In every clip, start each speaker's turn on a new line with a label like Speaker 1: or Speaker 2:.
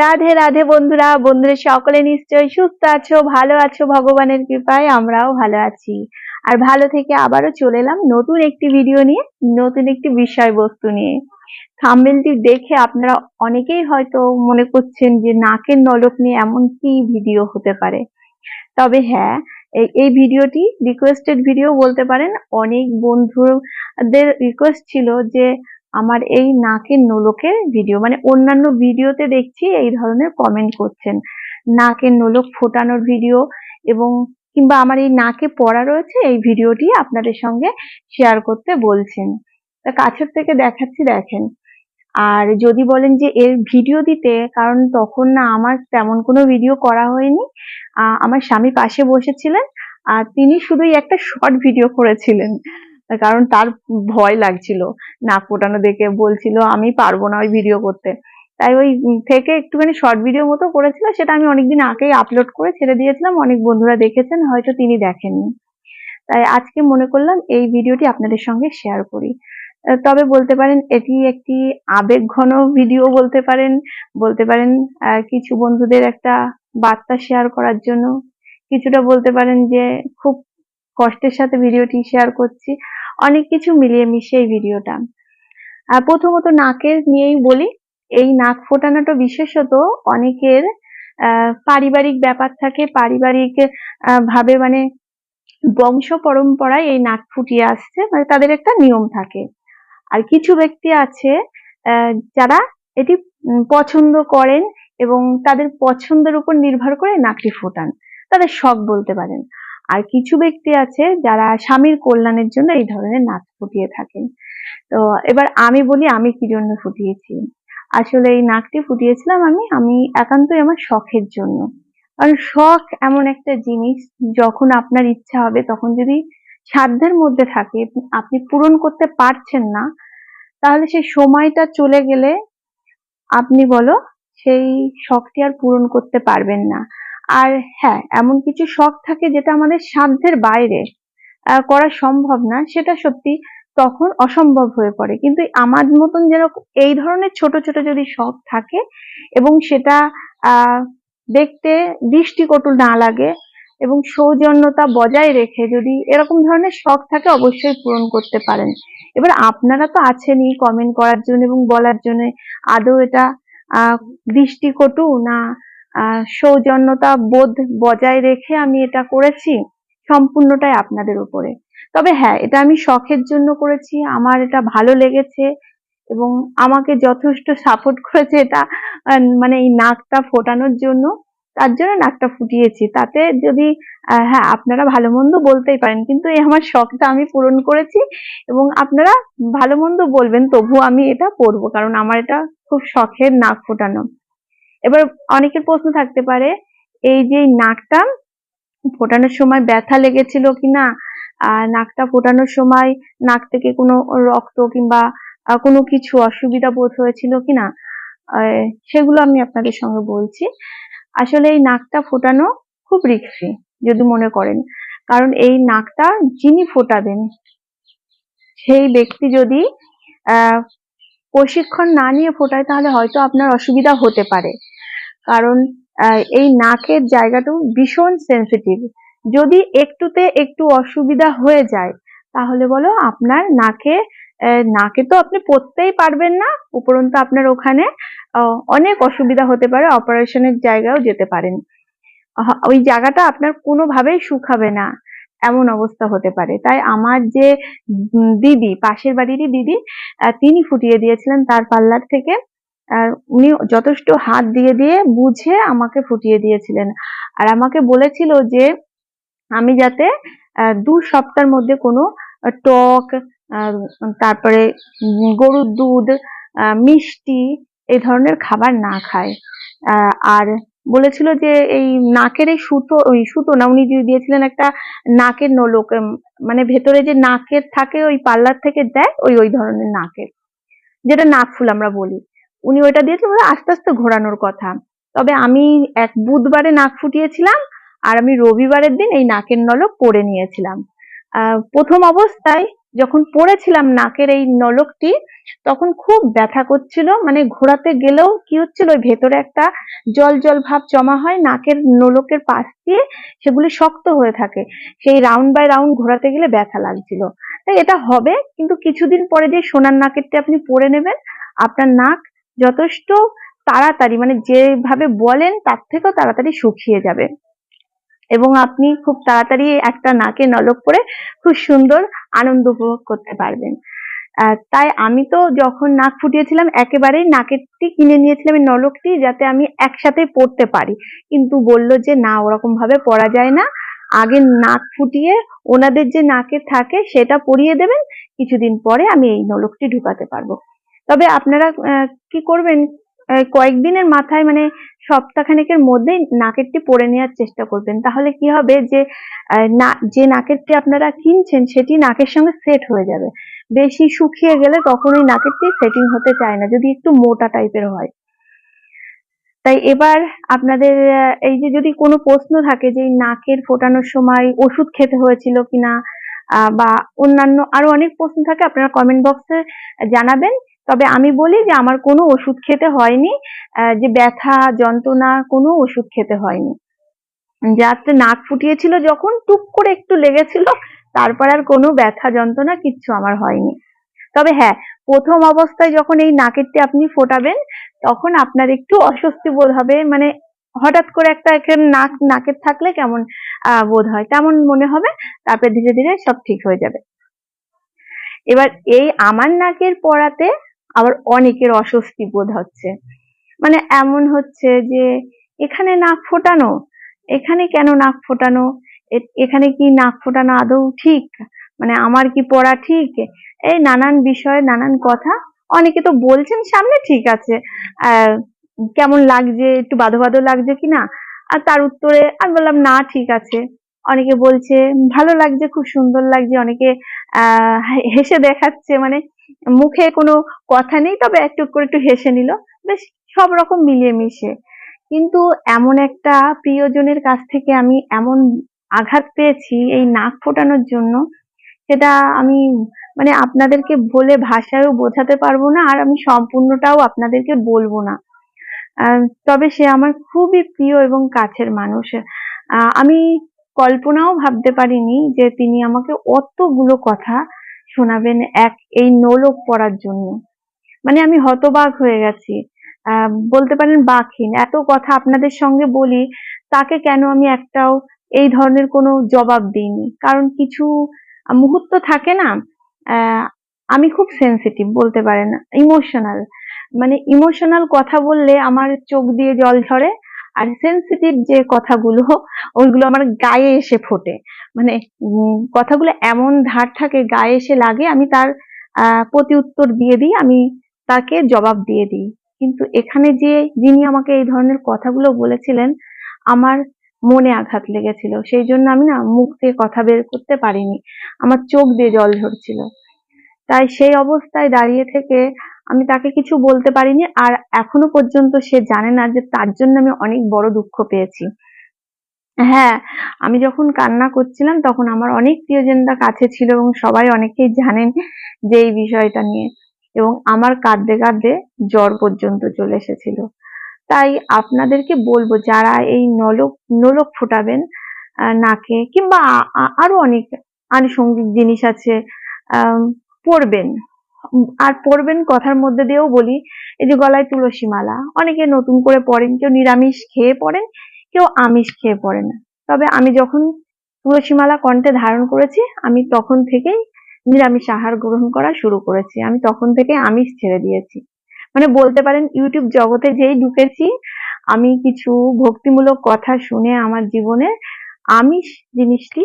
Speaker 1: রাধে রাধে বন্ধুরা বন্ধুরা সকলে নিশ্চয়ই সুস্থ আছো, ভালো আছো, ভগবানের কৃপায় আমরাও ভালো আছি। আর ভালো থেকে আবারও চলে এলাম নতুন একটি ভিডিও নিয়ে, নতুন একটি বিষয়বস্তু নিয়ে। থাম্বনেলটি দেখে আপনারা অনেকেই হয়তো মনে করছেন যে নাকের নলক নিয়ে এমন কি ভিডিও হতে পারে। তবে হ্যাঁ এই ভিডিওটি রিকোয়েস্টেড ভিডিও বলতে পারেন। অনেক বন্ধুদের রিকোয়েস্ট ছিল যে আমার এই নাকের নোলকের ভিডিও মানে অন্যান্য ভিডিওতে দেখছি এই ধরনের কমেন্ট করছেন। নাকের নোলক ফোটানোর ভিডিও এবং কিংবা আমার এই নাকে পড়া রয়েছে, এই ভিডিওটি আপনাদের সঙ্গে শেয়ার করতে বলছেন। তা কাছের থেকে দেখাচ্ছি, দেখেন। আর যদি বলেন যে এর ভিডিও দিতে, কারণ তখন না আমার তেমন কোনো ভিডিও করা হয়নি। আমার স্বামী পাশে বসেছিলেন, আর তিনি শুধুই একটা শর্ট ভিডিও করেছিলেন। কারণ তার ভয় লাগছিল। নাক ফোটানো দেখে বলছিল, আমি পারব না ওই ভিডিও করতে। তাই ওই থেকে একটুখানি শর্ট ভিডিও মতো করেছিল, সেটা আমি অনেকদিন আগেই আপলোড করে ছেড়ে দিয়েছিলাম। অনেক বন্ধুরা দেখেছেন, হয়তো তিনি দেখেননি। তাই আজকে মনে করলাম এই ভিডিওটি আপনাদের সঙ্গে শেয়ার করি। তবে বলতে পারেন, এটি একটি আবেগ ঘন ভিডিও বলতে পারেন। বলতে পারেন কিছু বন্ধুদের একটা বার্তা শেয়ার করার জন্য। কিছুটা বলতে পারেন যে, খুব কষ্টের সাথে ভিডিওটি শেয়ার করছি। অনেক কিছু মিলিয়ে মিশিয়ে এই ভিডিওটা। প্রথমত নাকের নিয়েই বলি, এই নাক ফোটানোটা বিশেষত অনেকের পারিবারিক ব্যাপার থাকে, পারিবারিক ভাবে মানে বংশ পরম্পরায় এই নাক ফুটিয়ে আসছে মানে তাদের একটা নিয়ম থাকে। আর কিছু ব্যক্তি আছে যারা এটি পছন্দ করেন এবং তাদের পছন্দের উপর নির্ভর করে নাকটি ফোটান। তাদের শখ বলতে পারেন। আর কিছু ব্যক্তি আছে যারা স্বামীর কল্যাণের জন্য এই ধরনের নাক ফুটিয়ে থাকেন। তো এবার আমি বলি, আমি কি জন্য ফুটিয়েছি? আসলে এই নাকটি ফুটিয়েছিলাম আমি আমি একান্তই আমার শখের জন্য। কারণ শখ এমন একটা জিনিস, যখন আপনার ইচ্ছা হবে, তখন যদি সাধ্যের মধ্যে থাকে, আপনি পূরণ করতে পারছেন না, তাহলে সেই সময়টা চলে গেলে আপনি বলো, সেই শখটি আর পূরণ করতে পারবেন না। আর হ্যাঁ এমন কিছু শখ থাকে যেটা আমাদের সাধ্যের বাইরে করা সম্ভব না, সেটা সত্যি তখন অসম্ভব হয়ে পড়ে। কিন্তু আমার মতন যেন এই ধরনের ছোট ছোট যদি শখ থাকে এবং সেটা দেখতে দৃষ্টিকটু না লাগে এবং সৌজন্যতা বজায় রেখে যদি এরকম ধরনের শখ থাকে, অবশ্যই পূরণ করতে পারেন। এবার আপনারা তো আছেনই কমেন্ট করার জন্য এবং বলার জন্য, আদৌ এটা দৃষ্টিকটু না সৌজন্যতা বোধ বজায় রেখে আমি এটা করেছি, সম্পূর্ণটাই আপনাদের উপরে। তবে হ্যাঁ এটা আমি শখের জন্য করেছি, আমার এটা ভালো লেগেছে এবং আমাকে যথেষ্ট সাপোর্ট করেছে এটা মানে এই নাকটা ফোটানোর জন্য। তার জন্য নাকটা ফুটিয়েছি। তাতে যদি হ্যাঁ আপনারা ভালো মন্দ বলতেই পারেন, কিন্তু এই আমার শখটা আমি পূরণ করেছি এবং আপনারা ভালো মন্দ বলবেন তবু আমি এটা পরবো কারণ আমার এটা খুব শখের নাক ফোটানো। এবার অনেকের প্রশ্ন থাকতে পারে এই যে নাকটা ফোটানোর সময় ব্যথা লেগেছিল কিনা আর নাকটা ফোটানোর সময় নাক থেকে কোনো রক্ত কিংবা কোনো কিছু অসুবিধা বোধ হয়েছিল কিনা আহ, সেগুলো আমি আপনাদের সঙ্গে বলছি। আসলে এই নাকটা ফোটানো খুব রিস্কি যদি মনে করেন। কারণ এই নাকটা যিনি ফোটাবেন সেই ব্যক্তি যদি প্রশিক্ষণ না নিয়ে ফোটায়, তাহলে হয়তো আপনার অসুবিধা হতে পারে। কারণ এই নাকের জায়গাটা ভীষণ সেন্সিটিভ যদি একটুতে একটু অসুবিধা হয়ে যায়, তাহলে বলো আপনার নাকে নাকে তো আপনি পড়তেই পারবেন না, উপরন্তু আপনার ওখানে অনেক অসুবিধা হতে পারে অপারেশনের জায়গাও যেতে পারেন। ওই জায়গাটা আপনার কোনোভাবেই শুকাবে না। এমন অবস্থা হতে পারে। তাই আমার যে দিদি, পাশের বাড়িরই দিদি তিনি ফুটিয়ে দিয়েছিলেন তার পাল্লার থেকে। আর উনি যথেষ্ট হাত দিয়ে দিয়ে বুঝে আমাকে ফুটিয়ে দিয়েছিলেন। আর আমাকে বলেছিল যে, আমি যাতে দু সপ্তাহের মধ্যে কোনো টক তারপরে গরুর দুধ মিষ্টি এই ধরনের খাবার না খায়। আর বলেছিল যে এই নাকের এই সুতো, ওই সুতো না, উনি দিয়ে দিয়েছিলেন একটা নাকের নলক মানে ভেতরে যে নাকের থাকে ওই পার্লার থেকে দেয় ওই ওই ধরনের নাকের, যেটা নাক ফুল আমরা বলি। উনি ওইটা দিয়েছিলেন আস্তে আস্তে ঘোরানোর কথা। তবে আমি এক বুধবারে নাক ফুটিয়েছিলাম আর আমি রবিবারের দিন এই নাকের নলক পরে নিয়েছিলাম। প্রথম অবস্থায় যখন পড়েছিলাম নাকের এই নলকটি, তখন খুব ব্যথা করছিল। মানে ঘোরাতে গেলেও কি হচ্ছিল ভেতরে একটা জল জল ভাব জমা হয়, নাকের নলকের পাশ দিয়ে সেগুলি শক্ত হয়ে থাকে। সেই রাউন্ড বাই রাউন্ড ঘোরাতে গেলে ব্যথা লাগছিল। তাই এটা হবে, কিন্তু কিছুদিন পরে যে সোনার নাকেরটি আপনি পরে নেবেন, আপনার নাক যথেষ্ট তাড়াতাড়ি মানে যেভাবে বলেন, তার থেকেও তাড়াতাড়ি শুকিয়ে যাবে। এবং আপনি খুব তাড়াতাড়ি একটা নাকে নলক পরে খুব সুন্দর আনন্দ উপভোগ করতে পারবেন। তাই আমি তো যখন নাক ফুটিয়েছিলাম, একেবারেই নাকেরটি কিনে নিয়েছিলাম নলকটি যাতে আমি একসাথে পড়তে পারি। কিন্তু বলল যে, না ওরকম ভাবে পরা যায় না। আগে নাক ফুটিয়ে ওনাদের যে নাকে থাকে সেটা পরিয়ে দেবেন। কিছুদিন পরে আমি এই নলকটি ঢুকাতে পারব। তবে আপনারা কি করবেন? কয়েকদিনের মাথায় মানে সপ্তাহখানেকের মধ্যেই নাকেরটি পরে নেওয়ার চেষ্টা করবেন। তাহলে কি হবে যে না, যে নাকেরটি আপনারা কিনছেন সেটি নাকের সঙ্গে সেট হয়ে যাবে। বেশি শুকিয়ে গেলে তখন ওই নাকেরটি সেটিং হতে চায় না, যদি একটু মোটা টাইপের হয়। তাই এবার আপনাদের এই যে যদি কোনো প্রশ্ন থাকে যে নাকের ফোটানোর সময় ওষুধ খেতে হয়েছিল কিনা বা অন্যান্য আরও অনেক প্রশ্ন থাকে, আপনারা কমেন্ট বক্সে জানাবেন। তবে আমি বলি যে আমার কোনো ওষুধ খেতে হয়নি যে ব্যথা, যন্ত্রণা, কোনো ওষুধ খেতে হয়নি। যাতে নাক ফুটিয়েছিল যখন, টুক করে একটু লেগেছিল, তারপর আর কোনো ব্যথা, যন্ত্রণা কিচ্ছু আমার হয়নি। তবে হ্যাঁ প্রথম অবস্থায় যখন এই নাকেরটি আপনি ফোটাবেন, তখন আপনার একটু অস্বস্তি বোধ হবে। মানে হঠাৎ করে একটা নাক, নাকের থাকলে কেমন বোধ হয়? তেমন মনে হবে? তারপরে ধীরে ধীরে সব ঠিক হয়ে যাবে। এবার এই আমার নাকের পড়াতে আবার অনেকের অস্বস্তি বোধ হচ্ছে। মানে এমন হচ্ছে যে, এখানে নাক ফোটানো, এখানে কেন নাক ফোটানো এখানে কি নাক ফোটানো আদৌ ঠিক? মানে আমার কি পড়া ঠিক? এই নানান বিষয় নানান কথা অনেকে তো বলছেন সামনে ঠিক আছে। কেমন লাগছে, একটু বাধো বাধো লাগছে কিনা আর তার উত্তরে আমি বললাম, না, ঠিক আছে। অনেকে বলছে, ভালো লাগছে, খুব সুন্দর লাগছে। অনেকে হেসে দেখাচ্ছে। মানে মুখে কোনো কথা নেই, তবে একটু করে একটু হেসে নিল। বেশ, সব রকম মিলিয়ে মিশে। কিন্তু এমন একটা প্রিয়জনের কাছ থেকে আমি এমন আঘাত পেয়েছি এই নাক ফোটানোর জন্য, সেটা আমি মানে আপনাদেরকে বলে ভাষায়ও বোঝাতে পারব না, আর আমি সম্পূর্ণটাও আপনাদেরকে বলব না। তবে সে আমার খুবই প্রিয় এবং কাছের মানুষ। আমি কল্পনাও ভাবতে পারিনি যে তিনি আমাকে অতগুলো কথা শোনাবেন এক এই নোলক পড়ার জন্য। মানে আমি হতবাক হয়ে গেছি। বলতে পারেন বাকহীন এত কথা আপনাদের সঙ্গে বলি, তাকে কেন আমি একটাও এই ধরনের কোনো জবাব দিইনি? কারণ কিছু মুহূর্ত থাকে না আমি খুব সেনসিটিভ বলতে পারেন ইমোশনাল মানে ইমোশনাল কথা বললে আমার চোখ দিয়ে জল ঝরে আর সেন্সিটিভ যে কথাগুলো, ওইগুলো আমার গায়ে এসে ফোটে। মানে কথাগুলো এমন ধার থাকে, গায়ে এসে লাগে, আমি তার প্রতি উত্তর দিয়ে দিই, আমি তাকে জবাব দিয়ে দিই। কিন্তু এখানে যে যিনি আমাকে এই ধরনের কথাগুলো বলেছিলেন, আমার মনে আঘাত লেগেছিল। সেই জন্য আমি না মুখ দিয়ে কথা বের করতে পারিনি। আমার চোখ দিয়ে জল ঝরছিল। তাই সেই অবস্থায় দাঁড়িয়ে থেকে আমি তাকে কিছু বলতে পারিনি আর এখনও পর্যন্ত সে জানে না যে তার জন্য আমি অনেক বড় দুঃখ পেয়েছি। হ্যাঁ আমি যখন কান্না করছিলাম তখন আমার অনেক প্রিয়জনরা কাছে ছিল এবং সবাই অনেকেই জানেন যে এই বিষয়টা নিয়ে এবং আমার কাঁদতে কাঁদতে জ্বর পর্যন্ত চলে এসেছিল। তাই আপনাদেরকে বলব যারা এই নলক নলক ফোটাবেন নাকে কিংবা আরও অনেক আনুষঙ্গিক জিনিস আছে উম, আর পরবেন কথার মধ্যে দিয়েও বলি, এই যে গলায় তুলসী মালা, অনেকে নতুন করে পরেন কেউ নিরামিষ খেয়ে পড়েন, কেউ আমিষ খেয়ে পড়ে না তবে আমি যখন তুলসী মালা কণ্ঠে ধারণ করেছি, আমি তখন থেকেই নিরামিষ আহার গ্রহণ করা শুরু করেছি। আমি তখন থেকে আমিষ ছেড়ে দিয়েছি। মানে বলতে পারেন, ইউটিউব জগতে যেই ঢুকেছি, আমি কিছু ভক্তিমূলক কথা শুনে আমার জীবনে আমিষ জিনিসটি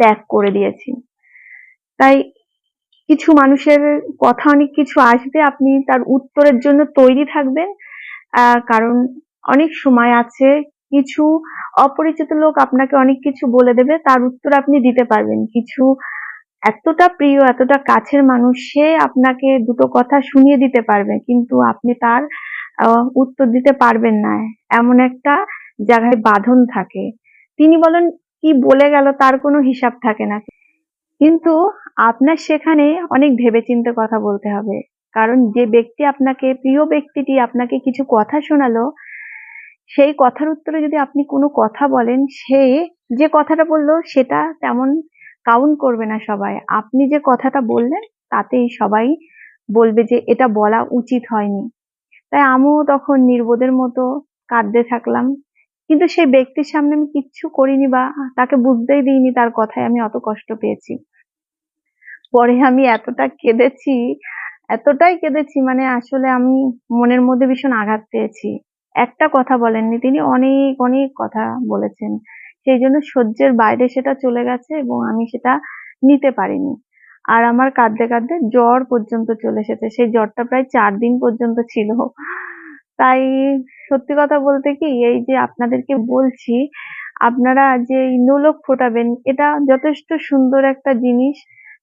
Speaker 1: ত্যাগ করে দিয়েছি। তাই কিছু মানুষের কথা অনেক কিছু আসবে, আপনি তার উত্তরের জন্য তৈরি থাকবেন। কারণ অনেক সময় আছে, কিছু অপরিচিত লোক আপনাকে অনেক কিছু বলে দেবে, তার উত্তর আপনি দিতে পারবেন। কিছু এতটা প্রিয়, এতটা কাছের মানুষ, সে আপনাকে দুটো কথা শুনিয়ে দিতে পারবে, কিন্তু আপনি তার উত্তর দিতে পারবেন না। এমন একটা জায়গায় বাঁধন থাকে। তিনি বলেন, কি বলে গেল, তার কোনো হিসাব থাকে না। কিন্তু আপনার সেখানে অনেক ভেবেচিন্তে কথা বলতে হবে। কারণ যে ব্যক্তি আপনাকে, প্রিয় ব্যক্তিটি আপনাকে কিছু কথা শোনালো, সেই কথার উত্তরে যদি আপনি কোনো কথা বলেন, সে যে কথাটা বলল, সেটা তেমন কাউন্ট করবে না সবাই। আপনি যে কথাটা বললেন, তাতেই সবাই বলবে যে এটা বলা উচিত হয়নি। তাই আমিও তখন নির্বোধের মতো কাঁদতে থাকলাম। কিন্তু সেই ব্যক্তির সামনে আমি কিচ্ছু করিনি বা তাকে বুঝতেই দিইনি, তার কথায় আমি অত কষ্ট পেয়েছি। পরে আমি এতটা কেঁদেছি, এতটাই কেঁদেছি মানে আসলে আমি মনের মধ্যে ভীষণ আঘাত পেয়েছি। একটা কথা বলেননি, তিনি অনেক অনেক কথা বলেছেন। সেই জন্য সহ্যের বাইরে সেটা চলে গেছে এবং আমি সেটা নিতে পারিনি। আর আমার কাঁদতে কাঁদতে জ্বর পর্যন্ত চলে এসেছে। সেই জ্বরটা প্রায় চার দিন পর্যন্ত ছিল। তাই সত্যি কথা বলতে কি, এই যে আপনাদেরকে বলছি, আপনারা যে নোলক ফোটাবেন, এটা যথেষ্ট সুন্দর একটা জিনিস।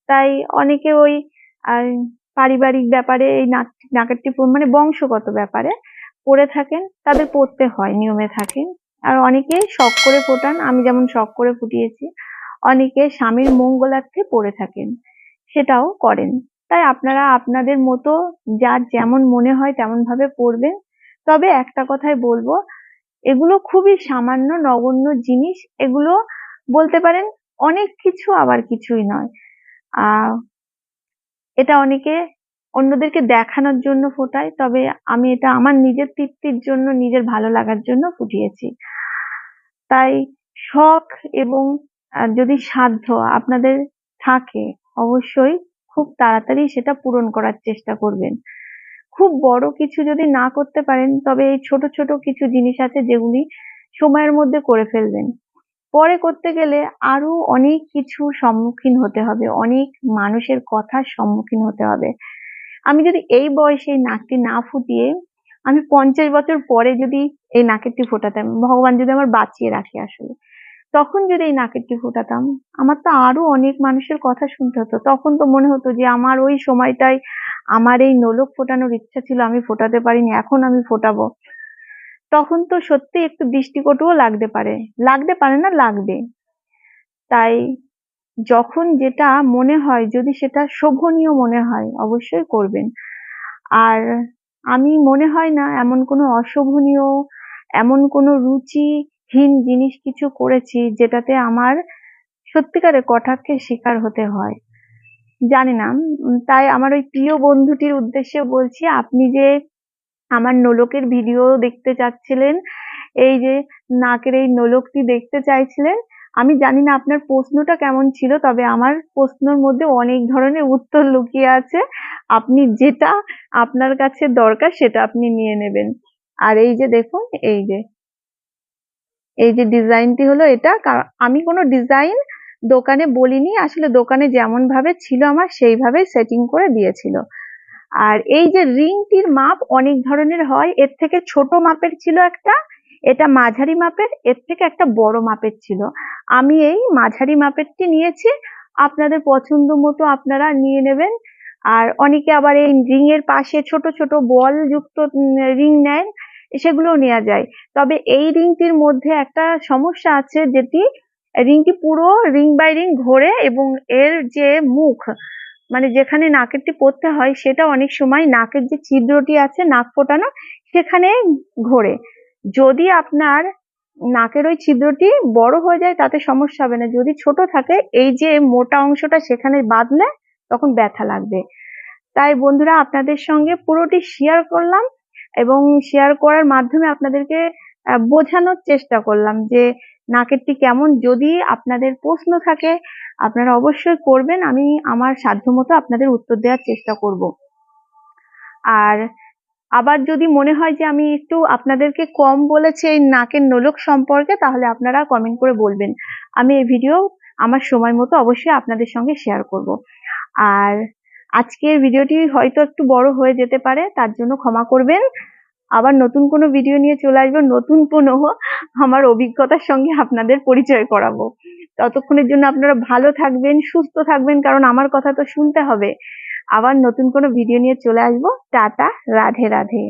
Speaker 1: তাই অনেকে ওই পারিবারিক ব্যাপারে এই নাক নাকের মানে বংশগত ব্যাপারে পড়ে থাকেন, তাদের পড়তে হয়, নিয়মে থাকেন। আর অনেকে শখ করে ফোটান, আমি যেমন শখ করে ফুটিয়েছি, অনেকে স্বামীর মঙ্গলার্থে পড়ে থাকেন, সেটাও করেন। তাই আপনারা আপনাদের মতো যার যেমন মনে হয় তেমন ভাবে পড়বেন তবে একটা কথাই বলব, এগুলো খুবই সামান্য নগণ্য জিনিস। এগুলো বলতে পারেন অনেক কিছু আবার কিছুই নয়। এটা অনেকে অন্যদেরকে দেখানোর জন্য ফোটায়, তবে আমি এটা আমার নিজের তৃপ্তির জন্য, নিজের ভালো লাগার জন্য ফুটিয়েছি। তাই শখ এবং যদি সাধ্য আপনাদের থাকে, অবশ্যই খুব তাড়াতাড়ি সেটা পূরণ করার চেষ্টা করবেন। খুব বড় কিছু যদি না করতে পারেন, তবে এই ছোট ছোট কিছু জিনিস আছে যেগুলি সময়ের মধ্যে করে ফেলবেন। পরে করতে গেলে আরও অনেক কিছু সম্মুখীন হতে হবে, অনেক মানুষের কথার সম্মুখীন হতে হবে। আমি যদি এই বয়সে নাকটি না ফুটিয়ে, আমি পঞ্চাশ বছর পরে যদি এই নাকেরটি ফোটাতাম, ভগবান যদি আমার বাঁচিয়ে রাখে আসলে। তখন যদি এই নাকেরটি ফোটাতাম, আমার তো আরও অনেক মানুষের কথা শুনতে হতো। তখন তো মনে হতো যে আমার ওই সময়টাই আমার এই নোলক ফোটানোর ইচ্ছা ছিল, আমি ফোটাতে পারিনি, এখন আমি ফোটাবো। তখন তো সত্যি একটু দৃষ্টিকটুও লাগতে পারে। লাগতে পারে না, লাগবে। তাই যখন যেটা মনে হয়, যদি সেটা শোভনীয় মনে হয়, অবশ্যই করবেন। আর আমি মনে হয় না, এমন কোনো অশোভনীয়, এমন কোনো রুচিহীন জিনিস কিছু করেছি যেটাতে আমার সত্যিকারে কটাক্ষের শিকার হতে হয়। জানি না তাই আমার ওই প্রিয় বন্ধুটির উদ্দেশ্যে বলছি, আপনি যে আমার নোলকের ভিডিও দেখতে চাচ্ছিলেন, এই যে নাকের এই নোলকটি দেখতে চাইছিলেন, আমি জানি না আপনার প্রশ্নটা কেমন ছিল, তবে আমার প্রশ্নের মধ্যে অনেক ধরনের উত্তর লুকিয়ে আছে। আপনি যেটা আপনার কাছে দরকার সেটা আপনি নিয়ে নেবেন। আর এই যে দেখুন, এই যে এই যে ডিজাইনটি হলো এটা আমি কোনো ডিজাইন দোকানে বলিনি, আসলে দোকানে যেমন ভাবে ছিল আমার সেইভাবে সেটিং করে দিয়েছিল। আর এই যে রিংটির মাপ অনেক ধরনের হয়, এর থেকে ছোট মাপের ছিল একটা, এটা মাঝারি মাপের, এর থেকে একটা বড় মাপের ছিল। আমি এই মাঝারি মাপেরটি নিয়েছি, আপনাদের পছন্দ মতো আপনারা নিয়ে নেবেন। আর অনেকে আবার এই রিং এর পাশে ছোট ছোট বল যুক্ত রিং নেন সেগুলোও নেওয়া যায়। তবে এই রিংটির মধ্যে একটা সমস্যা আছে যেটি, রিংটি পুরো রিং বাই রিং ঘোরে এবং এর যে মুখ মানে যেখানে নাকেরটি পড়তে হয় সেটা অনেক সময় নাকের যে ছিদ্রটি আছে, নাক ফোটানো, সেখানে ঘোরে। যদি আপনার নাকের ওই ছিদ্রটি বড় হয়ে যায় তাতে সমস্যা হবে না। যদি ছোট থাকে, এই যে মোটা অংশটা সেখানে বাঁধলে তখন ব্যথা লাগবে। তাই বন্ধুরা, আপনাদের সঙ্গে পুরোটি শেয়ার করলাম। এবং শেয়ার করার মাধ্যমে আপনাদেরকে বোঝানোর চেষ্টা করলাম যে নাকেরটি কেমন। যদি আপনাদের প্রশ্ন থাকে, আপনারা অবশ্যই করবেন। আমি আমার সাধ্যমতো আপনাদের উত্তর দেওয়ার চেষ্টা করব। আর আবার যদি মনে হয় যে আমি একটু আপনাদেরকে কম বলেছি এই নাকের নোলক সম্পর্কে, তাহলে আপনারা কমেন্ট করে বলবেন। আমি এই ভিডিও আমার সময় মতো অবশ্যই আপনাদের সঙ্গে শেয়ার করব। আর আজকের ভিডিওটি হয়তো একটু বড় হয়ে যেতে পারে, তার জন্য ক্ষমা করবেন। আবার নতুন কোনো ভিডিও নিয়ে চলে আসব, নতুন কোনো আমার অভিজ্ঞতার সঙ্গে আপনাদের পরিচয় করাবো। ততক্ষণের জন্য আপনারা ভালো থাকবেন, সুস্থ থাকবেন, কারণ আমার কথা তো শুনতে হবে। আবার নতুন কোনো ভিডিও নিয়ে চলে আসব। টাটা, রাধে রাধে।